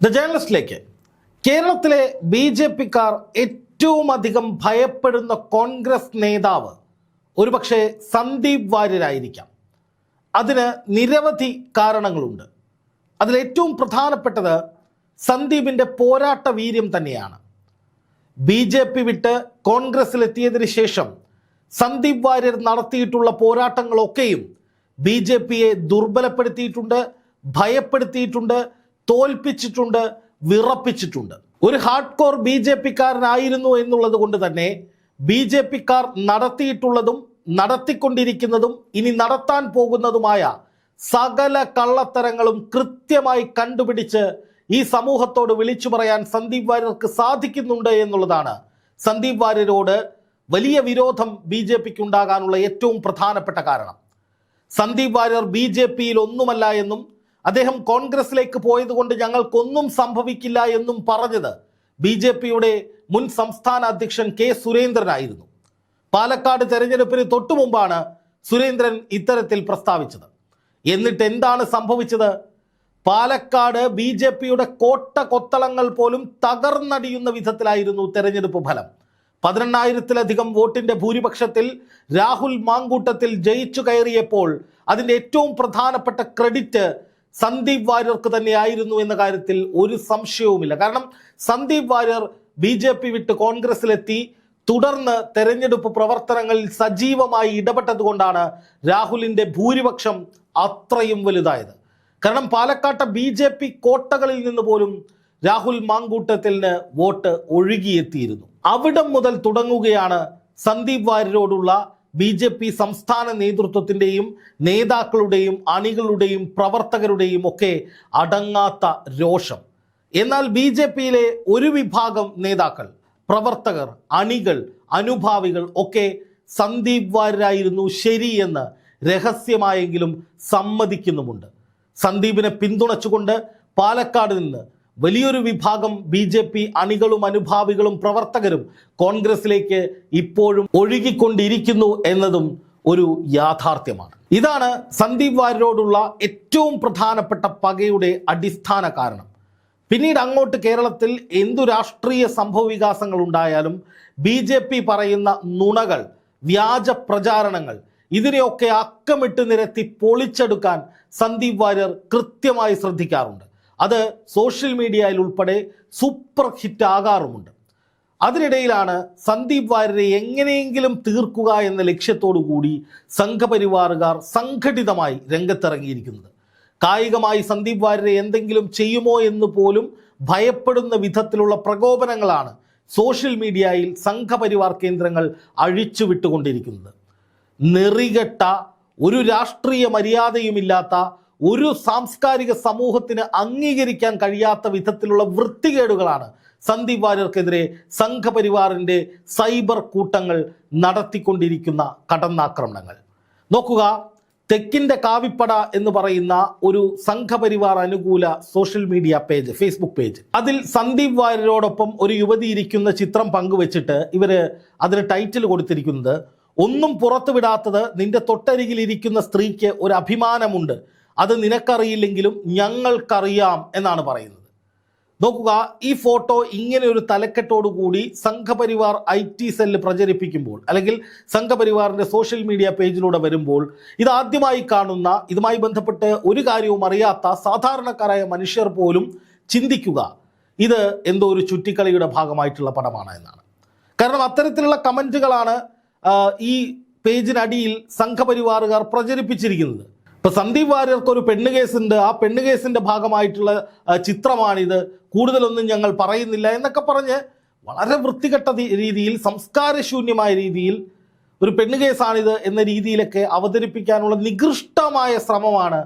The ജേർണലിസ്റ്റിലേക്ക് കേരളത്തിലെ B J പിക്കാർ ഏറ്റവും അധികം ഭയപ്പെടുന്ന കോൺഗ്രസ് നേതാവ് ഒരുപക്ഷെ സന്ദീപ് വാര്യരായിരിക്കാം. അതിന് നിരവധി കാരണങ്ങളുണ്ട്. അതിലേറ്റവും പ്രധാനപ്പെട്ടത് സന്ദീപിന്റെ പോരാട്ട വീര്യം തന്നെയാണ്. ബി ജെ പി വിട്ട് കോൺഗ്രസിലെത്തിയതിന് ശേഷം സന്ദീപ് വാര്യർ നടത്തിയിട്ടുള്ള പോരാട്ടങ്ങളൊക്കെയും ബി ജെ പിയെ ദുർബലപ്പെടുത്തിയിട്ടുണ്ട് ഭയപ്പെടുത്തിയിട്ടുണ്ട് തോൽപ്പിച്ചിട്ടുണ്ട് വിറപ്പിച്ചിട്ടുണ്ട്. ഒരു ഹാർഡ് കോർ ബി ജെ പിക്കാരനായിരുന്നു എന്നുള്ളത് കൊണ്ട് തന്നെ ബി ജെ പിക്കാർ നടത്തിയിട്ടുള്ളതും നടത്തിക്കൊണ്ടിരിക്കുന്നതും ഇനി നടത്താൻ പോകുന്നതുമായ സകല കള്ളത്തരങ്ങളും കൃത്യമായി കണ്ടുപിടിച്ച് ഈ സമൂഹത്തോട് വിളിച്ചു പറയാൻ സന്ദീപ് വാര്യർക്ക് സാധിക്കുന്നുണ്ട് എന്നുള്ളതാണ്. സന്ദീപ് വാര്യരോട് വലിയ വിരോധം ബി ജെ പിക്ക് ഉണ്ടാകാനുള്ള ഏറ്റവും പ്രധാനപ്പെട്ട കാരണം. സന്ദീപ് വാര്യർ ബി ജെ പിയിൽ ഒന്നുമല്ല എന്നും അദ്ദേഹം കോൺഗ്രസിലേക്ക് പോയതുകൊണ്ട് ഞങ്ങൾക്കൊന്നും സംഭവിക്കില്ല എന്നും പറഞ്ഞത് ബി ജെ പിയുടെ മുൻ സംസ്ഥാന അധ്യക്ഷൻ കെ സുരേന്ദ്രനായിരുന്നു. പാലക്കാട് തെരഞ്ഞെടുപ്പിന് തൊട്ടു മുമ്പാണ് സുരേന്ദ്രൻ ഇത്തരത്തിൽ പ്രസ്താവിച്ചത്. എന്നിട്ട് എന്താണ് സംഭവിച്ചത്? പാലക്കാട് ബി ജെ പിയുടെ കോട്ട കൊത്തളങ്ങൾ പോലും തകർന്നടിയുന്ന വിധത്തിലായിരുന്നു തെരഞ്ഞെടുപ്പ് ഫലം. പതിനെണ്ണായിരത്തിലധികം വോട്ടിന്റെ ഭൂരിപക്ഷത്തിൽ രാഹുൽ മാങ്കൂട്ടത്തിൽ ജയിച്ചു കയറിയപ്പോൾ അതിന്റെ ഏറ്റവും പ്രധാനപ്പെട്ട ക്രെഡിറ്റ് സന്ദീപ് വാര്യർക്ക് തന്നെയായിരുന്നു എന്ന കാര്യത്തിൽ ഒരു സംശയവുമില്ല. കാരണം Sandeep Variyar B J P വിട്ട് കോൺഗ്രസിലെത്തി. തുടർന്ന് തെരഞ്ഞെടുപ്പ് പ്രവർത്തനങ്ങളിൽ സജീവമായി ഇടപെട്ടതുകൊണ്ടാണ് രാഹുലിന്റെ ഭൂരിപക്ഷം അത്രയും വലുതായത്. കാരണം പാലക്കാട്ടെ ബി ജെ പി കോട്ടകളിൽ നിന്ന് പോലും രാഹുൽ മാങ്കൂട്ടത്തിന് വോട്ട് ഒഴുകിയെത്തിയിരുന്നു. അവിടം മുതൽ തുടങ്ങുകയാണ് സന്ദീപ് വാര്യരോടുള്ള ബി ജെ പി സംസ്ഥാന നേതൃത്വത്തിന്റെയും നേതാക്കളുടെയും അണികളുടെയും പ്രവർത്തകരുടെയും ഒക്കെ അടങ്ങാത്ത രോഷം. എന്നാൽ ബി ജെ പിയിലെ ഒരു വിഭാഗം നേതാക്കൾ പ്രവർത്തകർ അണികൾ അനുഭാവികൾ ഒക്കെ സന്ദീപ് വാര്യരായിരുന്നു ശരിയെന്ന് രഹസ്യമായെങ്കിലും സമ്മതിക്കുന്നുമുണ്ട്. സന്ദീപിനെ പിന്തുണച്ചുകൊണ്ട് പാലക്കാട് നിന്ന് വലിയൊരു വിഭാഗം ബി ജെ പി അണികളും അനുഭാവികളും പ്രവർത്തകരും കോൺഗ്രസിലേക്ക് ഇപ്പോഴും ഒഴുകിക്കൊണ്ടിരിക്കുന്നു എന്നതും ഒരു യാഥാർത്ഥ്യമാണ്. ഇതാണ് സന്ദീപ് വാര്യരോടുള്ള ഏറ്റവും പ്രധാനപ്പെട്ട പകയുടെ അടിസ്ഥാന കാരണം. പിന്നീട് അങ്ങോട്ട് കേരളത്തിൽ എന്തു രാഷ്ട്രീയ സംഭവ വികാസങ്ങൾ ഉണ്ടായാലും ബി ജെ പി പറയുന്ന നുണകൾ വ്യാജ പ്രചാരണങ്ങൾ ഇതിനെയൊക്കെ അക്കമിട്ട് നിരത്തി പൊളിച്ചെടുക്കാൻ സന്ദീപ് വാര്യർ കൃത്യമായി ശ്രദ്ധിക്കാറുണ്ട്. അത് സോഷ്യൽ മീഡിയയിൽ ഉൾപ്പെടെ സൂപ്പർ ഹിറ്റ് ആകാറുമുണ്ട്. അതിനിടയിലാണ് സന്ദീപ് വാര്യരെ എങ്ങനെയെങ്കിലും തീർക്കുക എന്ന ലക്ഷ്യത്തോടു കൂടി സംഘപരിവാറുകാർ സംഘടിതമായി രംഗത്തിറങ്ങിയിരിക്കുന്നത്. കായികമായി സന്ദീപ് വാര്യരെ എന്തെങ്കിലും ചെയ്യുമോ എന്ന് പോലും ഭയപ്പെടുന്ന വിധത്തിലുള്ള പ്രകോപനങ്ങളാണ് സോഷ്യൽ മീഡിയയിൽ സംഘപരിവാർ കേന്ദ്രങ്ങൾ അഴിച്ചുവിട്ടുകൊണ്ടിരിക്കുന്നത്. നെറികെട്ട ഒരു രാഷ്ട്രീയ മര്യാദയുമില്ലാത്ത ഒരു സാംസ്കാരിക സമൂഹത്തിന് അംഗീകരിക്കാൻ കഴിയാത്ത വിധത്തിലുള്ള വൃത്തികേടുകളാണ് സന്ദീപ് വാര്യർക്കെതിരെ സംഘപരിവാറിന്റെ സൈബർ കൂട്ടങ്ങൾ നടത്തിക്കൊണ്ടിരിക്കുന്ന കടന്നാക്രമണങ്ങൾ. നോക്കുക തെക്കിന്റെ കാവിപ്പട എന്ന് പറയുന്ന ഒരു സംഘപരിവാർ അനുകൂല social media page Facebook page. അതിൽ സന്ദീപ് വാര്യരോടൊപ്പം ഒരു യുവതി ഇരിക്കുന്ന ചിത്രം പങ്കുവച്ചിട്ട് ഇവർ അതിന് ടൈറ്റിൽ കൊടുത്തിരിക്കുന്നത് ഒന്നും പുറത്തുവിടാത്തത് നിന്റെ തൊട്ടരികിലിരിക്കുന്ന സ്ത്രീക്ക് ഒരു അഭിമാനമുണ്ട്. അത് നിനക്കറിയില്ലെങ്കിലും ഞങ്ങൾക്കറിയാം എന്നാണ് പറയുന്നത്. നോക്കുക ഈ ഫോട്ടോ ഇങ്ങനെ ഒരു കൂടി സംഘപരിവാർ ഐ ടി സെല്ല് പ്രചരിപ്പിക്കുമ്പോൾ അല്ലെങ്കിൽ സംഘപരിവാറിന്റെ സോഷ്യൽ മീഡിയ പേജിലൂടെ വരുമ്പോൾ ഇത് ആദ്യമായി കാണുന്ന ഇതുമായി ബന്ധപ്പെട്ട് ഒരു കാര്യവും അറിയാത്ത സാധാരണക്കാരായ മനുഷ്യർ പോലും ചിന്തിക്കുക ഇത് എന്തോ ഒരു ചുറ്റിക്കളിയുടെ ഭാഗമായിട്ടുള്ള പടമാണ് എന്നാണ്. കാരണം അത്തരത്തിലുള്ള കമന്റുകളാണ് ഈ പേജിനടിയിൽ സംഘപരിവാറുകാർ പ്രചരിപ്പിച്ചിരിക്കുന്നത്. ഇപ്പൊ സന്ദീപ് വാര്യർക്ക് ഒരു പെണ്ണ് കേസുണ്ട്. ആ പെണ്ണ് കേസിന്റെ ഭാഗമായിട്ടുള്ള ചിത്രമാണിത്. കൂടുതലൊന്നും ഞങ്ങൾ പറയുന്നില്ല എന്നൊക്കെ പറഞ്ഞ് വളരെ വൃത്തികെട്ട രീതിയിൽ സംസ്കാരശൂന്യമായ രീതിയിൽ ഒരു പെണ്ണ് കേസാണിത് എന്ന രീതിയിലൊക്കെ അവതരിപ്പിക്കാനുള്ള നികൃഷ്ടമായ ശ്രമമാണ്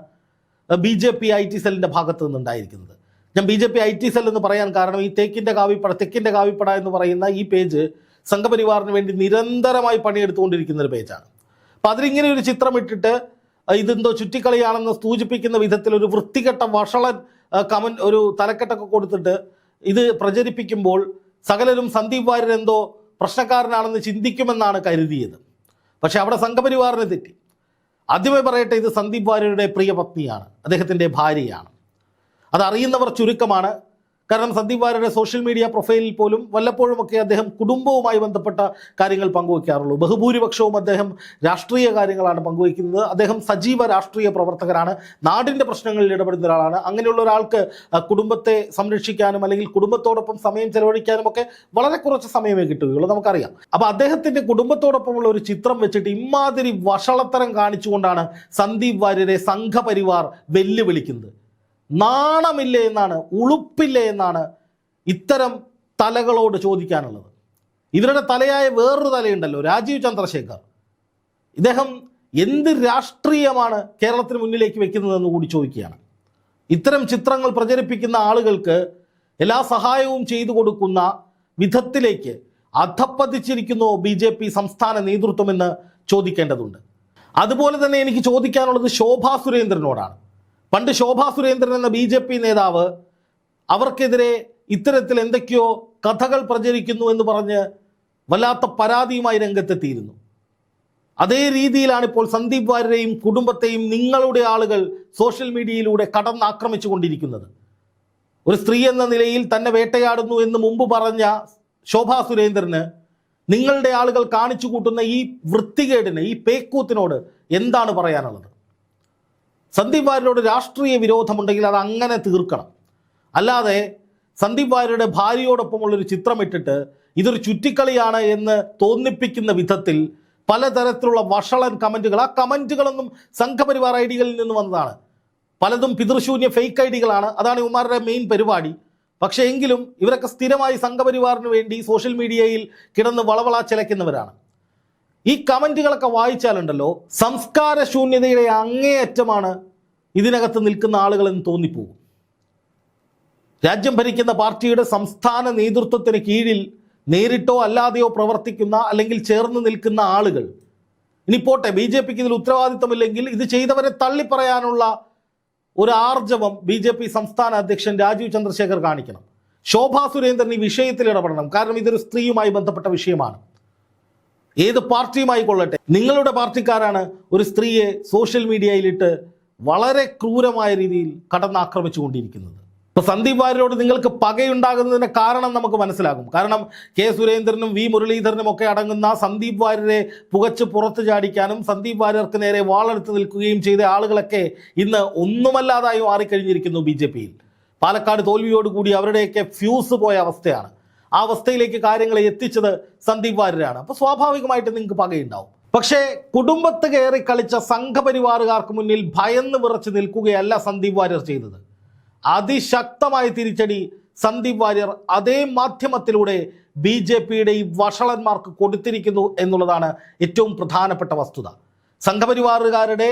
B J P I T സെല്ലിന്റെ ഭാഗത്ത് നിന്നുണ്ടായിരിക്കുന്നത്. ഞാൻ B J P I T cell എന്ന് പറയാൻ കാരണം ഈ തേക്കിന്റെ കാവിപ്പട തെക്കിന്റെ കാവിപ്പട എന്ന് പറയുന്ന ഈ പേജ് സംഘപരിവാറിന് വേണ്ടി നിരന്തരമായി പണിയെടുത്തുകൊണ്ടിരിക്കുന്ന ഒരു പേജാണ്. അപ്പം അതിലിങ്ങനെ ഒരു ചിത്രം ഇട്ടിട്ട് ഇതെന്തോ ചുറ്റിക്കളിയാണെന്ന് സൂചിപ്പിക്കുന്ന വിധത്തിൽ ഒരു വൃത്തികെട്ട വഷളൻ കമൻ ഒരു തലക്കെട്ടൊക്കെ കൊടുത്തിട്ട് ഇത് പ്രചരിപ്പിക്കുമ്പോൾ സകലരും സന്ദീപ് വാര്യർ എന്തോ പ്രശ്നക്കാരനാണെന്ന് ചിന്തിക്കുമെന്നാണ് കരുതിയത്. പക്ഷെ അവിടെ സംഘപരിവാറിന് തെറ്റി. ആദ്യമേ പറയട്ടെ ഇത് സന്ദീപ് വാര്യരുടെ പ്രിയ പത്നിയാണ് അദ്ദേഹത്തിന്റെ ഭാര്യയാണ്. അതറിയുന്നവർ ചുരുക്കമാണ് കാരണം സന്ദീപ് വാര്യരുടെ സോഷ്യൽ മീഡിയ പ്രൊഫൈലിൽ പോലും വല്ലപ്പോഴുമൊക്കെ അദ്ദേഹം കുടുംബവുമായി ബന്ധപ്പെട്ട കാര്യങ്ങൾ പങ്കുവയ്ക്കാറുള്ളൂ ബഹുഭൂരിപക്ഷവും അദ്ദേഹം രാഷ്ട്രീയ കാര്യങ്ങളാണ് പങ്കുവയ്ക്കുന്നത് അദ്ദേഹം സജീവ രാഷ്ട്രീയ പ്രവർത്തകരാണ് നാടിന്റെ പ്രശ്നങ്ങളിൽ ഇടപെടുന്ന ഒരാളാണ്. അങ്ങനെയുള്ള ഒരാൾക്ക് കുടുംബത്തെ സംരക്ഷിക്കാനും അല്ലെങ്കിൽ കുടുംബത്തോടൊപ്പം സമയം ചെലവഴിക്കാനും ഒക്കെ വളരെ കുറച്ച് സമയമേ കിട്ടുകയുള്ളൂ. നമുക്കറിയാം. അപ്പോൾ അദ്ദേഹത്തിന്റെ കുടുംബത്തോടൊപ്പമുള്ള ഒരു ചിത്രം വെച്ചിട്ട് ഇമാതിരി വഷളത്തരം കാണിച്ചുകൊണ്ടാണ് സന്ദീപ് വാര്യരെ സംഘപരിവാർ വെല്ലുവിളിക്കുന്നത്. നാണമില്ലേ എന്നാണ് ഉളുപ്പില്ലേ എന്നാണ് ഇത്തരം തലകളോട് ചോദിക്കാനുള്ളത്. ഇവരുടെ തലയായ വേറൊരു തലയുണ്ടല്ലോ രാജീവ് ചന്ദ്രശേഖർ. ഇദ്ദേഹം എന്ത് രാഷ്ട്രീയമാണ് കേരളത്തിന് മുന്നിലേക്ക് വെക്കുന്നതെന്ന് കൂടി ചോദിക്കുകയാണ്. ഇത്തരം ചിത്രങ്ങൾ പ്രചരിപ്പിക്കുന്ന ആളുകൾക്ക് എല്ലാ സഹായവും ചെയ്തു കൊടുക്കുന്ന വിധത്തിലേക്ക് അധപ്പതിച്ചിരിക്കുന്നു ബി ജെ പി സംസ്ഥാന നേതൃത്വമെന്ന് ചോദിക്കേണ്ടതുണ്ട്. അതുപോലെ തന്നെ എനിക്ക് ചോദിക്കാനുള്ളത് ശോഭാ സുരേന്ദ്രനോടാണ്. പണ്ട് ശോഭാ സുരേന്ദ്രൻ എന്ന ബി ജെ പി നേതാവ് അവർക്കെതിരെ ഇത്തരത്തിൽ എന്തൊക്കെയോ കഥകൾ പ്രചരിക്കുന്നു എന്ന് പറഞ്ഞ് വല്ലാത്ത പരാതിയുമായി രംഗത്തെത്തിയിരുന്നു. അതേ രീതിയിലാണ് ഇപ്പോൾ സന്ദീപ് വാര്യരെയും കുടുംബത്തെയും നിങ്ങളുടെ ആളുകൾ സോഷ്യൽ മീഡിയയിലൂടെ കടന്നാക്രമിച്ചു കൊണ്ടിരിക്കുന്നത് ഒരു സ്ത്രീ എന്ന നിലയിൽ തന്നെ വേട്ടയാടുന്നു എന്ന് മുമ്പ് പറഞ്ഞ ശോഭാ സുരേന്ദ്രന് നിങ്ങളുടെ ആളുകൾ കാണിച്ചു കൂട്ടുന്ന ഈ വൃത്തികേടിന് ഈ പേക്കൂത്തിനോട് എന്താണ് പറയാനുള്ളത്? സന്ദീപ് വാര്യരോട് രാഷ്ട്രീയ വിരോധമുണ്ടെങ്കിൽ അത് അങ്ങനെ തീർക്കണം. അല്ലാതെ സന്ദീപ് വാര്യരുടെ ഭാര്യയോടൊപ്പമുള്ളൊരു ചിത്രമിട്ടിട്ട് ഇതൊരു ചുറ്റിക്കളിയാണ് എന്ന് തോന്നിപ്പിക്കുന്ന വിധത്തിൽ പലതരത്തിലുള്ള വഷളൻ കമന്റുകൾ ആ കമന്റുകളൊന്നും സംഘപരിവാർ ഐ ഡികളിൽ നിന്ന് വന്നതാണ്. പലതും പിതൃശൂന്യ ഫേക്ക് ഐ ഡികളാണ്. അതാണ് ഇവന്മാരുടെ മെയിൻ പരിപാടി. പക്ഷേ എങ്കിലും ഇവരൊക്കെ സ്ഥിരമായി സംഘപരിവാറിന് വേണ്ടി സോഷ്യൽ മീഡിയയിൽ കിടന്ന് വളവള ചിലയ്ക്കുന്നവരാണ്. ഈ കമന്റുകളൊക്കെ വായിച്ചാലുണ്ടല്ലോ സംസ്കാര ശൂന്യതയുടെ അങ്ങേയറ്റമാണ് ഇതിനകത്ത് നിൽക്കുന്ന ആളുകളെന്ന് തോന്നിപ്പോകും. രാജ്യം ഭരിക്കുന്ന പാർട്ടിയുടെ സംസ്ഥാന നേതൃത്വത്തിന് കീഴിൽ നേരിട്ടോ അല്ലാതെയോ പ്രവർത്തിക്കുന്ന അല്ലെങ്കിൽ ചേർന്ന് നിൽക്കുന്ന ആളുകൾ. ഇനി പോട്ടെ ബി ജെ പിക്ക് ഇതിൽ ഉത്തരവാദിത്തമില്ലെങ്കിൽ ഇത് ചെയ്തവരെ തള്ളിപ്പറയാനുള്ള ഒരു ആർജവം ബി ജെ പി സംസ്ഥാന അധ്യക്ഷൻ രാജീവ് ചന്ദ്രശേഖർ കാണിക്കണം. ശോഭാ സുരേന്ദ്രൻ ഈ വിഷയത്തിൽ ഇടപെടണം. കാരണം ഇതൊരു സ്ത്രീയുമായി ബന്ധപ്പെട്ട വിഷയമാണ്. ഏത് പാർട്ടിയുമായി കൊള്ളട്ടെ? നിങ്ങളുടെ പാർട്ടിക്കാരാണ് ഒരു സ്ത്രീയെ സോഷ്യൽ മീഡിയയിലിട്ട് വളരെ ക്രൂരമായ രീതിയിൽ കടന്നാക്രമിച്ചുകൊണ്ടിരിക്കുന്നത്. ഇപ്പൊ സന്ദീപ് വാര്യരോട് നിങ്ങൾക്ക് പകയുണ്ടാകുന്നതിന് കാരണം നമുക്ക് മനസ്സിലാകും. കാരണം കെ സുരേന്ദ്രനും വി മുരളീധരനും ഒക്കെ അടങ്ങുന്ന സന്ദീപ് വാര്യരെ പുകച്ച് പുറത്തു ചാടിക്കാനും സന്ദീപ് വാര്യർക്ക് നേരെ വാളെടുത്ത് നിൽക്കുകയും ചെയ്ത ആളുകളൊക്കെ ഇന്ന് ഒന്നുമല്ലാതായി മാറിക്കഴിഞ്ഞിരിക്കുന്നു ബി ജെ പിയിൽ. പാലക്കാട് തോൽവിയോടുകൂടി അവരുടെയൊക്കെ ഫ്യൂസ് പോയ അവസ്ഥയാണ്. ആ അവസ്ഥയിലേക്ക് കാര്യങ്ങളെ എത്തിച്ചത് സന്ദീപ് വാര്യരാണ്. അപ്പോൾ സ്വാഭാവികമായിട്ട് നിങ്ങൾക്ക് പകയുണ്ടാവും. പക്ഷേ കുടുംബത്ത് കയറി കളിച്ച സംഘപരിവാറുകാർക്ക് മുന്നിൽ ഭയന്ന് വിറച്ച് നിൽക്കുകയല്ല സന്ദീപ് വാര്യർ ചെയ്തത്. അതിശക്തമായ തിരിച്ചടി സന്ദീപ് വാര്യർ അതേ മാധ്യമത്തിലൂടെ ബി ജെ പിയുടെ ഈ വഷളന്മാർക്ക് കൊടുത്തിരിക്കുന്നു എന്നുള്ളതാണ് ഏറ്റവും പ്രധാനപ്പെട്ട വസ്തുത. സംഘപരിവാറുകാരുടെ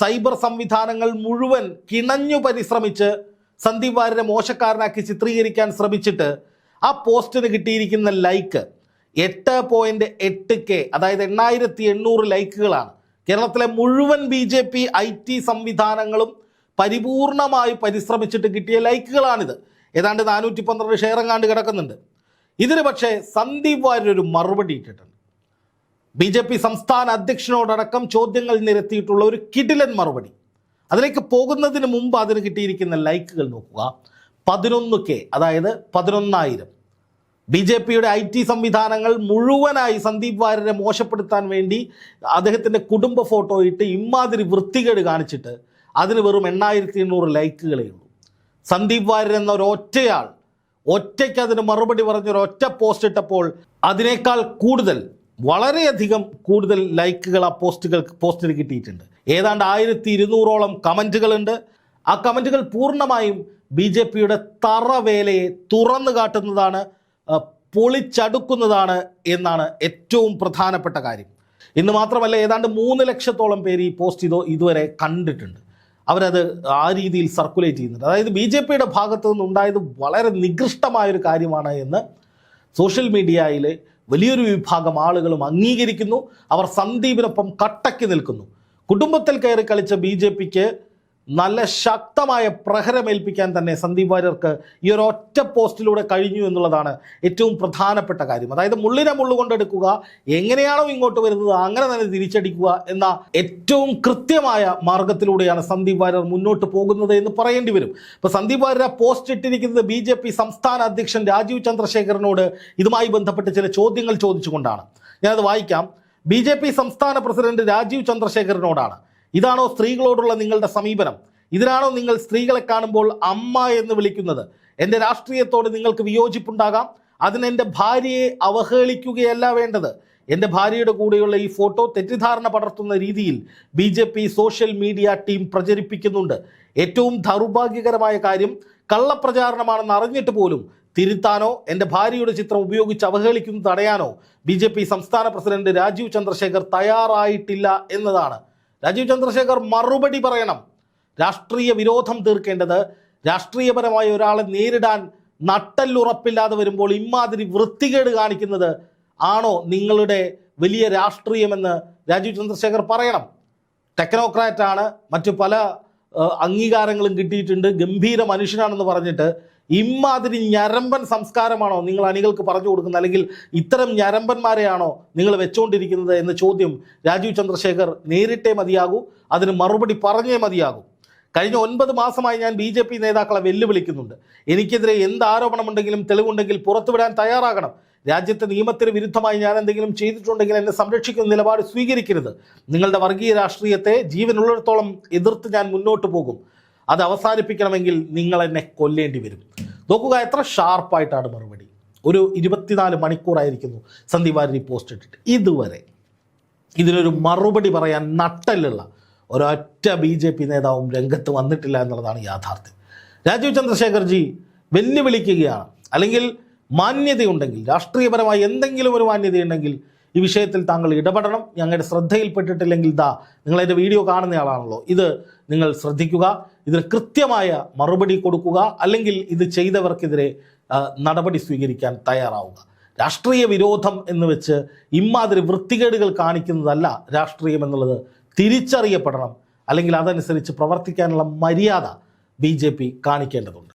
സൈബർ സംവിധാനങ്ങൾ മുഴുവൻ കിണഞ്ഞു പരിശ്രമിച്ച് സന്ദീപ് വാര്യരെ മോശക്കാരനാക്കി ചിത്രീകരിക്കാൻ ശ്രമിച്ചിട്ട് ആ പോസ്റ്റിന് കിട്ടിയിരിക്കുന്ന ലൈക്ക് എട്ട് പോയിന്റ് എട്ട് കെ അതായത് എണ്ണായിരത്തി എണ്ണൂറ് ലൈക്കുകളാണ് കേരളത്തിലെ മുഴുവൻ B J P I T സംവിധാനങ്ങളും പരിപൂർണമായി പരിശ്രമിച്ചിട്ട് കിട്ടിയ ലൈക്കുകളാണിത് ഏതാണ്ട് നാനൂറ്റി പന്ത്രണ്ട് ഷെയർ എങ്ങാണ്ട് കിടക്കുന്നുണ്ട്. ഇതിന് പക്ഷേ സന്ദീപ് വാര്യർ ഒരു മറുപടി ഇട്ടിട്ടുണ്ട്. ബി ജെ പി സംസ്ഥാന അധ്യക്ഷനോടടക്കം ചോദ്യങ്ങൾ നിരത്തിയിട്ടുള്ള ഒരു കിടിലൻ മറുപടി. അതിലേക്ക് പോകുന്നതിന് മുമ്പ് അതിന് കിട്ടിയിരിക്കുന്ന ലൈക്കുകൾ നോക്കുക. പതിനൊന്ന് കെ അതായത് പതിനൊന്നായിരം. ബി ജെ പിയുടെ ഐ ടി സംവിധാനങ്ങൾ മുഴുവനായി സന്ദീപ് വാര്യരെ മോശപ്പെടുത്താൻ വേണ്ടി അദ്ദേഹത്തിന്റെ കുടുംബ ഫോട്ടോ ഇട്ട് ഇമ്മാതിരി വൃത്തികേട് കാണിച്ചിട്ട് അതിന് വെറും എണ്ണായിരത്തി എണ്ണൂറ് ലൈക്കുകളേ ഉള്ളൂ. സന്ദീപ് വാര്യർ എന്ന ഒരു ഒറ്റയാൾ ഒറ്റയ്ക്ക് അതിന് മറുപടി പറഞ്ഞൊരു ഒറ്റ പോസ്റ്റ് ഇട്ടപ്പോൾ അതിനേക്കാൾ കൂടുതൽ വളരെയധികം കൂടുതൽ ലൈക്കുകൾ ആ പോസ്റ്റുകൾക്ക് പോസ്റ്റിന് കിട്ടിയിട്ടുണ്ട്. ഏതാണ്ട് ആയിരത്തി ഇരുന്നൂറോളം കമന്റുകളുണ്ട്. ആ കമന്റുകൾ പൂർണമായും ബി ജെ പിയുടെ തറവേലയെ തുറന്നു കാട്ടുന്നതാണ് പൊളിച്ചടുക്കുന്നതാണ് എന്നാണ് ഏറ്റവും പ്രധാനപ്പെട്ട കാര്യം. ഇന്ന് മാത്രമല്ല ഏതാണ്ട് മൂന്ന് ലക്ഷത്തോളം പേര് ഈ പോസ്റ്റ് ഇതോ ഇതുവരെ കണ്ടിട്ടുണ്ട്. അവരത് ആ രീതിയിൽ സർക്കുലേറ്റ് ചെയ്യുന്നുണ്ട്. അതായത് ബി ജെ പിയുടെ ഭാഗത്തു നിന്നുണ്ടായത് വളരെ നികൃഷ്ടമായൊരു കാര്യമാണ് എന്ന് സോഷ്യൽ മീഡിയയിൽ വലിയൊരു വിഭാഗം ആളുകളും അംഗീകരിക്കുന്നു. അവർ സന്ദീപിനൊപ്പം കട്ടക്കി നിൽക്കുന്നു. കുടുംബത്തിൽ കയറി കളിച്ച ബി ജെ പിക്ക് നല്ല ശക്തമായ പ്രഹരമേൽപ്പിക്കാൻ തന്നെ സന്ദീപ് വാര്യർക്ക് ഈ ഒരു ഒറ്റ പോസ്റ്റിലൂടെ കഴിഞ്ഞു എന്നുള്ളതാണ് ഏറ്റവും പ്രധാനപ്പെട്ട കാര്യം. അതായത് മുള്ളിനെ മുള്ളു കൊണ്ടെടുക്കുക എങ്ങനെയാണോ ഇങ്ങോട്ട് വരുന്നത് അങ്ങനെ തന്നെ തിരിച്ചടിക്കുക എന്ന ഏറ്റവും കൃത്യമായ മാർഗത്തിലൂടെയാണ് സന്ദീപ് വാര്യർ മുന്നോട്ട് പോകുന്നത് എന്ന് പറയേണ്ടി വരും. ഇപ്പോൾ സന്ദീപ് വാര്യർ പോസ്റ്റ് ഇട്ടിരിക്കുന്നത് ബി ജെ പി സംസ്ഥാന അധ്യക്ഷൻ രാജീവ് ചന്ദ്രശേഖരനോട് ഇതുമായി ബന്ധപ്പെട്ട് ചില ചോദ്യങ്ങൾ ചോദിച്ചുകൊണ്ടാണ്. ഞാനത് വായിക്കാം. ബി ജെ പി സംസ്ഥാന പ്രസിഡന്റ് രാജീവ് ചന്ദ്രശേഖരനോടാണ്. ഇതാണോ സ്ത്രീകളോടുള്ള നിങ്ങളുടെ സമീപനം? ഇതിനാണോ നിങ്ങൾ സ്ത്രീകളെ കാണുമ്പോൾ അമ്മ എന്ന് വിളിക്കുന്നത്? എന്റെ രാഷ്ട്രീയത്തോട് നിങ്ങൾക്ക് വിയോജിപ്പുണ്ടാകാം. അതിന് എന്റെ ഭാര്യയെ അവഹേളിക്കുകയല്ല വേണ്ടത്. എന്റെ ഭാര്യയുടെ കൂടെയുള്ള ഈ ഫോട്ടോ തെറ്റിദ്ധാരണ പടർത്തുന്ന രീതിയിൽ B J P social media team പ്രചരിപ്പിക്കുന്നുണ്ട്. ഏറ്റവും ദൗർഭാഗ്യകരമായ കാര്യം കള്ളപ്രചാരണമാണെന്ന് അറിഞ്ഞിട്ട് പോലും തിരുത്താനോ എന്റെ ഭാര്യയുടെ ചിത്രം ഉപയോഗിച്ച് അവഹേളിക്കുന്നത് തടയാനോ ബി സംസ്ഥാന പ്രസിഡന്റ് രാജീവ് ചന്ദ്രശേഖർ തയ്യാറായിട്ടില്ല എന്നതാണ്. രാജീവ് ചന്ദ്രശേഖർ മറുപടി പറയണം. രാഷ്ട്രീയ വിരോധം തീർക്കേണ്ടത് രാഷ്ട്രീയപരമായ ഒരാളെ നേരിടാൻ നട്ടല്ലുറപ്പില്ലാതെ വരുമ്പോൾ ഇമാതിരി വൃത്തികേട് കാണിക്കുന്നത് ആണോ നിങ്ങളുടെ വലിയ രാഷ്ട്രീയമെന്ന് രാജീവ് ചന്ദ്രശേഖർ പറയണം. ടെക്നോക്രാറ്റാണ് മറ്റു പല അംഗീകാരങ്ങളും കിട്ടിയിട്ടുണ്ട്. ഗംഭീര മനുഷ്യനാണെന്ന് പറഞ്ഞിട്ട് ഇമ്മാതിരി ഞരമ്പൻ സംസ്കാരമാണോ നിങ്ങൾ അണികൾക്ക് പറഞ്ഞു കൊടുക്കുന്നത്? അല്ലെങ്കിൽ ഇത്തരം ഞരമ്പന്മാരെയാണോ നിങ്ങൾ വെച്ചുകൊണ്ടിരിക്കുന്നത് എന്ന ചോദ്യം രാജീവ് ചന്ദ്രശേഖർ നേരിട്ടേ മതിയാകൂ. അതിന് മറുപടി പറഞ്ഞേ മതിയാകൂ. കഴിഞ്ഞ ഒൻപത് മാസമായി ഞാൻ ബി ജെ പി നേതാക്കളെ വെല്ലുവിളിക്കുന്നുണ്ട്. എനിക്കെതിരെ എന്ത് ആരോപണമുണ്ടെങ്കിലും തെളിവുണ്ടെങ്കിൽ പുറത്തുവിടാൻ തയ്യാറാകണം. രാജ്യത്തെ നിയമത്തിന് വിരുദ്ധമായി ഞാൻ എന്തെങ്കിലും ചെയ്തിട്ടുണ്ടെങ്കിൽ എന്നെ സംരക്ഷിക്കുന്ന നിലപാട് സ്വീകരിക്കരുത്. നിങ്ങളുടെ വർഗീയ രാഷ്ട്രീയത്തെ ജീവനുള്ളിടത്തോളം എതിർത്ത് ഞാൻ മുന്നോട്ട് പോകും. അത് അവസാനിപ്പിക്കണമെങ്കിൽ നിങ്ങൾ എന്നെ കൊല്ലേണ്ടി വരും. നോക്കുക എത്ര ഷാർപ്പായിട്ടാണ് മറുപടി. ഒരു ഇരുപത്തിനാല് മണിക്കൂറായിരിക്കുന്നു സന്ദീപ് വാര്യർ പോസ്റ്റ് ഇട്ടിട്ട്. ഇതുവരെ ഇതിനൊരു മറുപടി പറയാൻ നട്ടലുള്ള ഒരൊറ്റ ബി ജെ പി നേതാവും രംഗത്ത് വന്നിട്ടില്ല എന്നുള്ളതാണ് യാഥാർത്ഥ്യം. രാജീവ് ചന്ദ്രശേഖർജി വെല്ലുവിളിക്കുകയാണ്. അല്ലെങ്കിൽ മാന്യതയുണ്ടെങ്കിൽ രാഷ്ട്രീയപരമായി എന്തെങ്കിലും ഒരു മാന്യതയുണ്ടെങ്കിൽ ഈ വിഷയത്തിൽ താങ്കൾ ഇടപെടണം. ഞങ്ങളുടെ ശ്രദ്ധയിൽപ്പെട്ടിട്ടില്ലെങ്കിൽ ദാ നിങ്ങൾ എന്റെ വീഡിയോ കാണുന്നയാളാണല്ലോ. ഇത് നിങ്ങൾ ശ്രദ്ധിക്കുക. ഇതിന് കൃത്യമായ മറുപടി കൊടുക്കുക. അല്ലെങ്കിൽ ഇത് ചെയ്തവർക്കെതിരെ നടപടി സ്വീകരിക്കാൻ തയ്യാറാവുക. രാഷ്ട്രീയ വിരോധം എന്ന് വെച്ച് ഇമാതിരി വൃത്തികേടുകൾ കാണിക്കുന്നതല്ല രാഷ്ട്രീയം എന്നുള്ളത്. തിരിച്ചറിയപ്പെടണം. അല്ലെങ്കിൽ അതനുസരിച്ച് പ്രവർത്തിക്കാനുള്ള മര്യാദ ബി കാണിക്കേണ്ടതുണ്ട്.